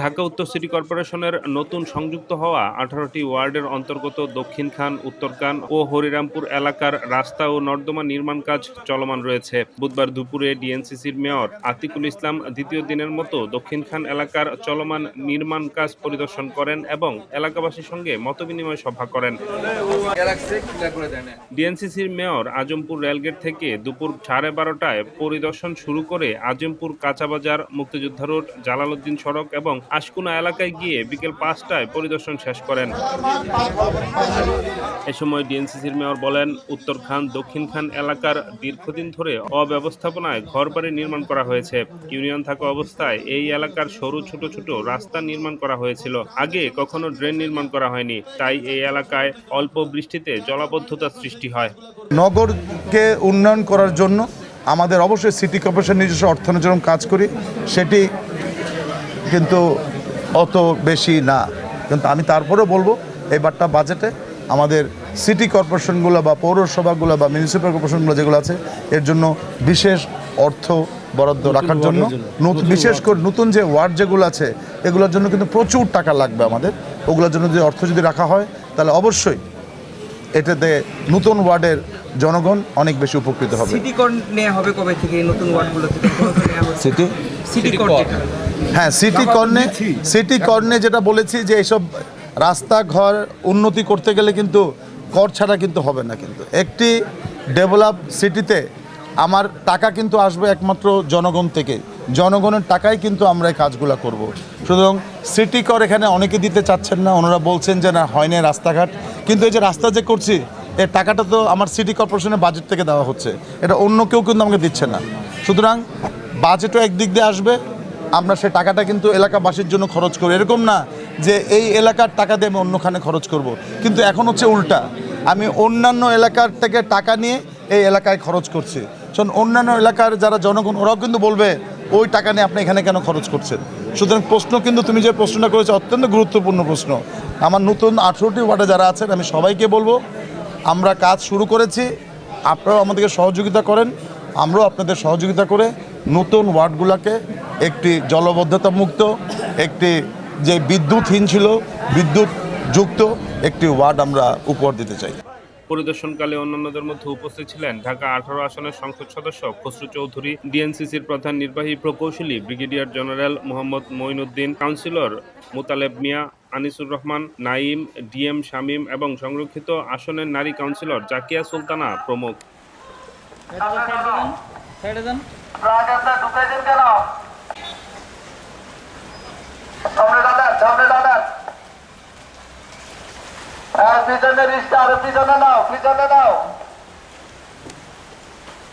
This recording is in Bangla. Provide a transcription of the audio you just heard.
ঢাকা উত্তর সিটি কর্পোরেশনের নতুন সংযুক্ত হওয়া আঠারোটি ওয়ার্ডের অন্তর্গত দক্ষিণ খান, উত্তর খান ও হরিরামপুর এলাকার রাস্তা ও নর্দমা নির্মাণ কাজ চলমান রয়েছে। বুধবার দুপুরে ডিএনসিসির মেয়র আতিকুল ইসলাম দ্বিতীয় দিনের মতো দক্ষিণ খান এলাকার চলমান নির্মাণ কাজ পরিদর্শন করেন এবং এলাকাবাসীর সঙ্গে মতবিনিময় সভা করেন। ডিএনসিসির মেয়র আজমপুর রেলগেট থেকে দুপুর সাড়ে বারোটায় পরিদর্শন শুরু করে আজমপুর কাঁচাবাজার, মুক্তিযোদ্ধা রোড, জালালউদ্দিন সড়ক এবং আশকুনা এলাকায় গিয়ে বিকেল পাঁচটায় পরিদর্শন শেষ করেন। এ সময় ডিএনসিসির মেয়র বলেন, উত্তর খান, দক্ষিণ খান এলাকার দীর্ঘদিন ধরে অব্যবস্থাপনায় ঘরবাড়ি নির্মাণ করা হয়েছে। ইউনিয়ন থাকা অবস্থায় এই এলাকার সরু ছোট ছোট রাস্তা নির্মাণ করা হয়েছিল। আগে কখনো ড্রেন নির্মাণ করা হয়নি, তাই এই এলাকায় অল্প বৃষ্টিতে জলাবদ্ধতা সৃষ্টি হয়। নগরকে উন্নয়ন করার জন্য আমাদের অবশ্যই সিটি কর্পোরেশন নিজস্ব অর্থায়নের জন্য কাজ করি সেটি কিন্তু অত বেশি না। কিন্তু আমি তারপরেও বলব এবারটা বাজেটে আমাদের সিটি কর্পোরেশনগুলো বা পৌরসভাগুলো বা মিউনিসিপ্যাল কর্পোরেশনগুলো যেগুলো আছে এর জন্য বিশেষ অর্থ বরাদ্দ রাখার জন্য নতুন বিশেষ করে নতুন যে ওয়ার্ড যেগুলো আছে এগুলোর জন্য কিন্তু প্রচুর টাকা লাগবে আমাদের। ওগুলোর জন্য যদি অর্থ যদি রাখা হয় তাহলে অবশ্যই এটাতে নতুন ওয়ার্ডের জনগণ অনেক বেশি উপকৃত হবে। সিটি কর্ন নেওয়া হবে কবে থেকে নতুন ওয়ার্ডগুলো থেকে? কোন থেকে নেওয়া হচ্ছে? সিটি সিটি কর্ন হ্যাঁ সিটি কর্নে সিটি কর্নে যেটা বলেছি যে এইসব রাস্তাঘর উন্নতি করতে গেলে কিন্তু কর ছাড়া কিন্তু হবে না কিন্তু। একটি ডেভেলপ সিটিতে আমার টাকা কিন্তু আসবে একমাত্র জনগণ থেকে। জনগণের টাকায় কিন্তু আমরা এই কাজগুলো করব। সুতরাং সিটি কর এখানে অনেকে দিতে চাচ্ছেন না ওনারা বলছেন যে না হয় না রাস্তাঘাট। কিন্তু এই যে রাস্তা যে করছি এর টাকাটা তো আমার সিটি কর্পোরেশনের বাজেট থেকে দেওয়া হচ্ছে। এটা অন্য কেউ কিন্তু আমাকে দিচ্ছে না। সুতরাং বাজেটও একদিক দিয়ে আসবে, আমরা সেই টাকাটা কিন্তু এলাকাবাসীর জন্য খরচ করি। এরকম না যে এই এলাকার টাকা দিয়ে আমি অন্যখানে খরচ করব। কিন্তু এখন হচ্ছে উল্টা। আমি অন্যান্য এলাকার থেকে টাকা নিয়ে এই এলাকায় খরচ করছি। শোন অন্যান্য এলাকার যারা জনগণ, ওরাও কিন্তু বলবে, ওই টাকা নিয়ে আপনি এখানে কেন খরচ করছেন? সুতরাং প্রশ্ন কিন্তু তুমি যে প্রশ্নটা করেছ, অত্যন্ত গুরুত্বপূর্ণ প্রশ্ন। আমার নতুন আঠেরোটি ওয়ার্ডে যারা আছেন, আমি সবাইকে বলব আমরা কাজ শুরু করেছি, আপনারাও আমাদেরকে সহযোগিতা করেন, আমরাও আপনাদের সহযোগিতা করে নতুন ওয়ার্ডগুলোকে একটি জলবদ্ধতা মুক্ত একটি যে বিদ্যুৎহীন ছিল বিদ্যুৎ যুক্ত একটি ওয়ার্ড আমরা উপহার দিতে চাই। পরিদর্শনকালে অন্যান্যদের মধ্যে উপস্থিত ছিলেন ঢাকা আঠারো আসনের সংসদ সদস্য খসরু চৌধুরী, ডিএনসিসির প্রধান নির্বাহী প্রকৌশলী brigadier general Mohammad Moinuddin, councillor Mutaleb Mia Anisur Rahman, Naim, DM Shamim এবং সংরক্ষিত আসনের নারী কাউন্সিলর জাকিয়া সুলতানা প্রমুখ। হ্যাঁ পিছনে নাও পিছনে নাও।